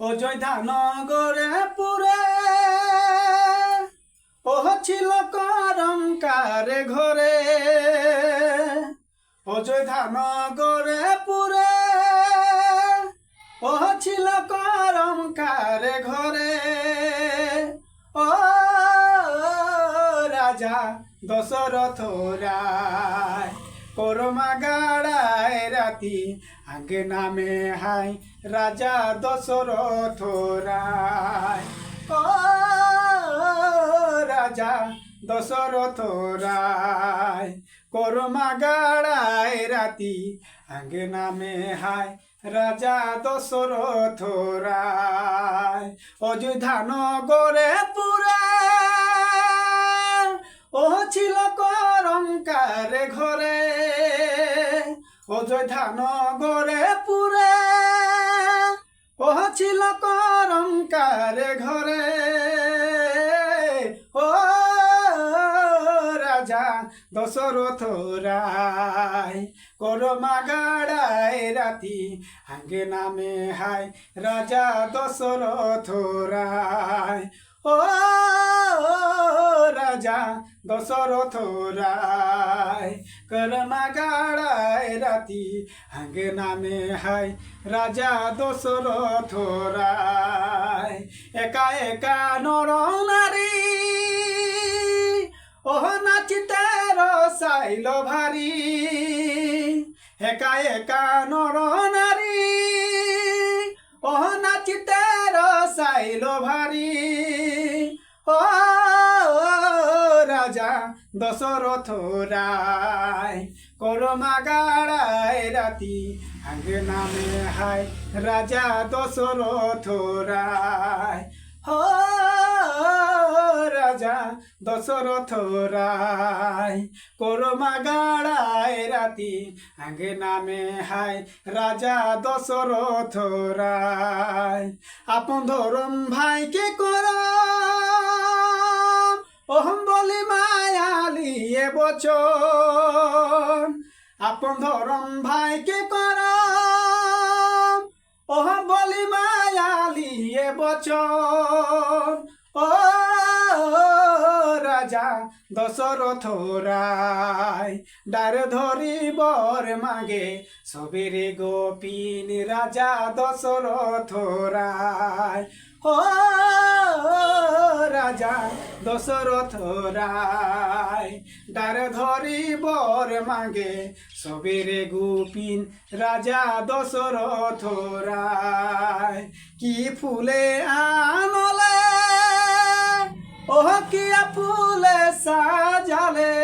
অযোধ্যা নগরে পুরে ও ছিল করম কারে ঘরে। অযোধ্যা নগরে পুরে ও ছিল করম কারে ঘরে। ও রাজা দশরথ রায়। করমা গাড়ায় রাতি, আগে নামে হাই রাজা দশরথ রায়। ও রাজা দশরথ রায় করমা গাড়ায় রাতি, আগে নামে হাই রাজা দশরথ রায়। অযোধ্যা নগরে পুরা, ও ছিল করঙ্কার ঘরে অযোধ্যা নগরে পুরে ও ছিল করঙ্কার ঘরে। ও রাজা, দশরথ রায় করমা গাড়ায় রাতি, আগে নামে হায় রাজা দশরথ রায়। ও রাজা দশরথ রায় করমা গাড়ায় রাতি আগে নামে হায় রাজা দশরথ রায় একা একা নর নারী ওহ নাচিতে রসাইল ভারী একা একা নর নারী দশরথ রায়। করমা গাড়ায় রাতি, আগে নামে হায় রাজা দশরথ রায়। ও রাজা দশরথ রায় করমা গাড়ায় রাতি, আগে নামে হায় রাজা দশরথ রায়। আপন ধরম ভাইকে কর ওহম বলি মায়ালি এ বচন আপন ধরম ভাইকে কর ওহ বলি মায়ালি এ বচন ও রাজা দশরথ রায়, ডার ধরি বর মাগে। সবেরে গোপিন রাজা দশরথ রায়। ও রাজা দশরথ রায়। ডার ধরি বর মাগে, সবেরে গোপিন রাজা দশরথ রায়। কি ফুলে আনলে? ওহ কিয়া ফুলে সাজালে?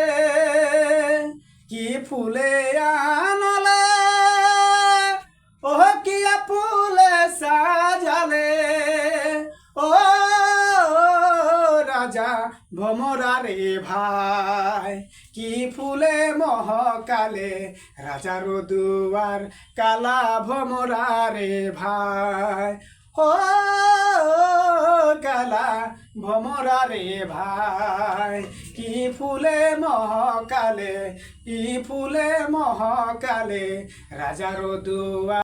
কি ফুলে আনলে রাজা ভমরারে ভাই, কি ফুলে মহকালে রাজার দুয়ার কালা ভমরারে ভাই। ও কালা ভমরারে ভাই, কি ফুলে মহকালে, কি ফুলে মহকালে রাজার দুয়ার